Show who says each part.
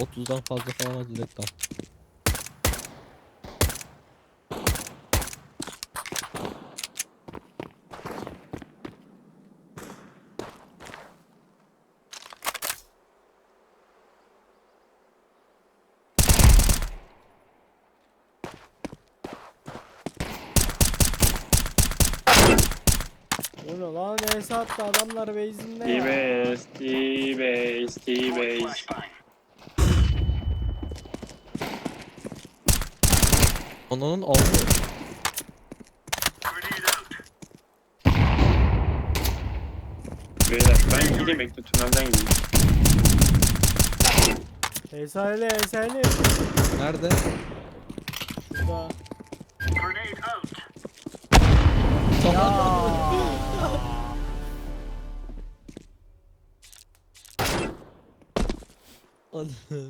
Speaker 1: 30'dan fazla falan hadi direkt al.
Speaker 2: O ne lan Esat da adamlar base'inde ya.
Speaker 3: T-base, T-base, T-base.
Speaker 1: Onun aldı.
Speaker 3: Beyler ben gideyim bekle tünelden gideyim.
Speaker 2: Esaylı Esaylı.
Speaker 1: Nerede?
Speaker 2: Burada.
Speaker 1: Tamam. Hadi.